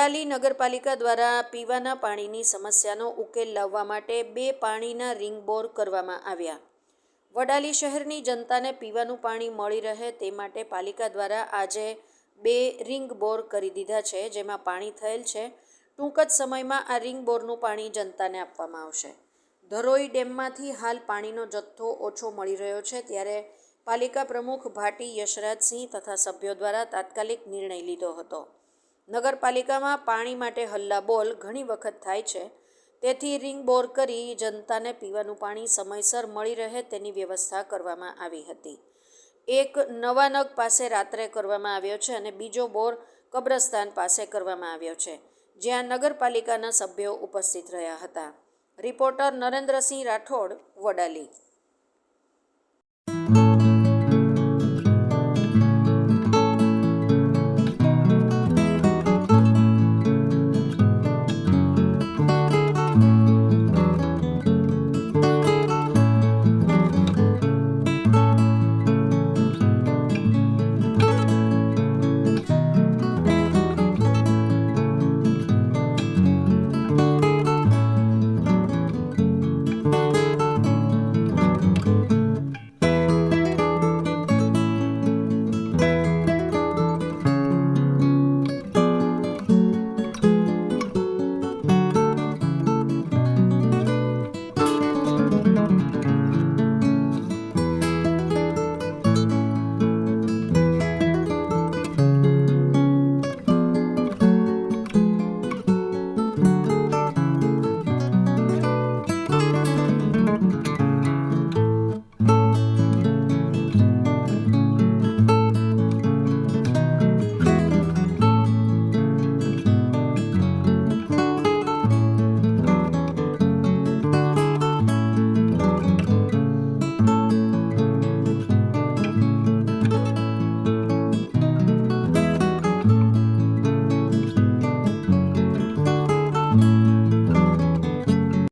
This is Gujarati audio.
વડાલી નગરપાલિકા દ્વારા પીવાના પાણીની સમસ્યાનો ઉકેલ લાવવા માટે બે પાણીના રિંગ બોર કરવામાં આવ્યા. વડાલી શહેરની જનતાને પીવાનું પાણી મળી રહે તે માટે પાલિકા દ્વારા આજે બે રિંગ બોર કરી દીધા છે, જેમાં પાણી થયેલ છે. ટૂંક જ સમયમાં આ રિંગ બોરનું પાણી જનતાને આપવામાં આવશે. ધરોઈ ડેમમાંથી હાલ પાણીનો જથ્થો ઓછો મળી રહ્યો છે, ત્યારે પાલિકા પ્રમુખ ભાટી યશરાજસિંહ તથા સભ્યો દ્વારા તાત્કાલિક નિર્ણય લીધો હતો. નગરપાલિકામાં પાણી માટે હલ્લા બોલ ઘણી વખત થાય છે. તેથી રિંગ બોર કરી જનતાને પીવાનું પાણી સમયસર મળી રહે તેની વ્યવસ્થા કરવામાં આવી હતી. એક નવા નગ પાસે રાત્રે કરવામાં આવ્યો છે અને બીજો બોર કબ્રસ્તાન પાસે કરવામાં આવ્યો છે, જ્યાં નગરપાલિકાના સભ્યો ઉપસ્થિત રહ્યા હતા. રિપોર્ટર નરેન્દ્રસિંહ રાઠોડ, વડાલી.